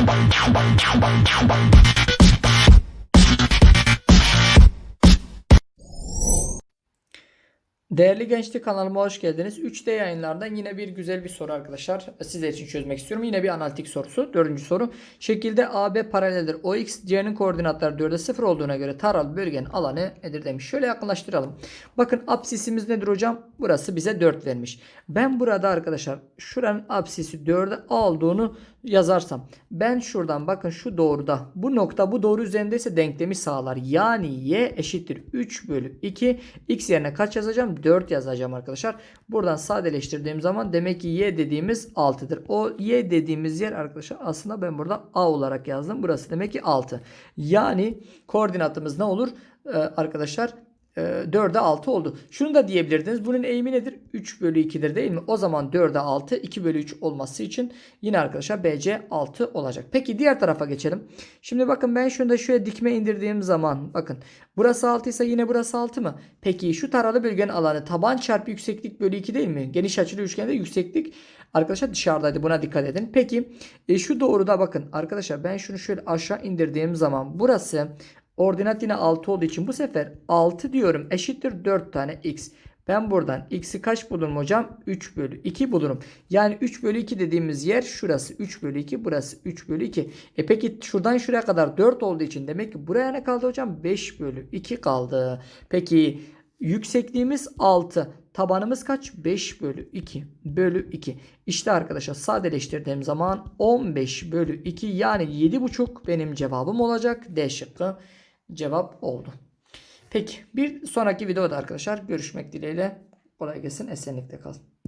摇摆摇摆摇摆摇摆 Değerli gençlik kanalıma hoş geldiniz. 3D yayınlardan yine bir güzel bir soru arkadaşlar. Sizler için çözmek istiyorum. Yine bir analitik sorusu. Dördüncü soru. Şekilde AB paraleldir. OX C'nin koordinatları 4'e 0 olduğuna göre taralı bölgenin alanı nedir demiş. Şöyle yakınlaştıralım. Bakın absisimiz nedir hocam? Burası bize 4 vermiş. Ben burada arkadaşlar şuranın absisi 4'e olduğunu yazarsam ben şuradan bakın şu doğruda bu nokta bu doğru üzerindeyse denklemi sağlar. Yani y eşittir 3 bölü 2 x yerine kaç yazacağım? 4 yazacağım arkadaşlar. Buradan sadeleştirdiğim zaman demek ki y dediğimiz 6'dır. O y dediğimiz yer arkadaşlar aslında ben burada a olarak yazdım. Burası demek ki 6. Yani koordinatımız ne olur? Ee, arkadaşlar 4'e 6 oldu. Şunu da diyebilirdiniz. Bunun eğimi nedir? 3 bölü 2'dir değil mi? O zaman 4'e 6 2 bölü 3 olması için yine arkadaşlar BC 6 olacak. Peki diğer tarafa geçelim. Şimdi bakın ben şunu da şöyle dikme indirdiğim zaman bakın burası 6 ise yine burası 6 mı? Peki şu taralı bölgenin alanı taban çarpı yükseklik bölü 2 değil mi? Geniş açılı üçgende yükseklik arkadaşlar dışarıdaydı. Buna dikkat edin. Peki e, şu doğruda bakın arkadaşlar ben şunu şöyle aşağı indirdiğim zaman burası Ordinat yine 6 olduğu için bu sefer 6 diyorum eşittir 4 tane x. Ben buradan x'i kaç bulurum hocam? 3 bölü 2 bulurum. Yani 3 bölü 2 dediğimiz yer şurası 3 bölü 2 burası 3 bölü 2. E peki şuradan şuraya kadar 4 olduğu için demek ki buraya ne kaldı hocam? 5 bölü 2 kaldı. Peki yüksekliğimiz 6. Tabanımız kaç? 5 bölü 2 bölü 2. İşte arkadaşlar sadeleştirdiğim zaman 15 bölü 2 yani 7,5 benim cevabım olacak. D şıkkı cevap oldu. Peki bir sonraki videoda arkadaşlar görüşmek dileğiyle. Kolay gelsin. Esenlikle kalın.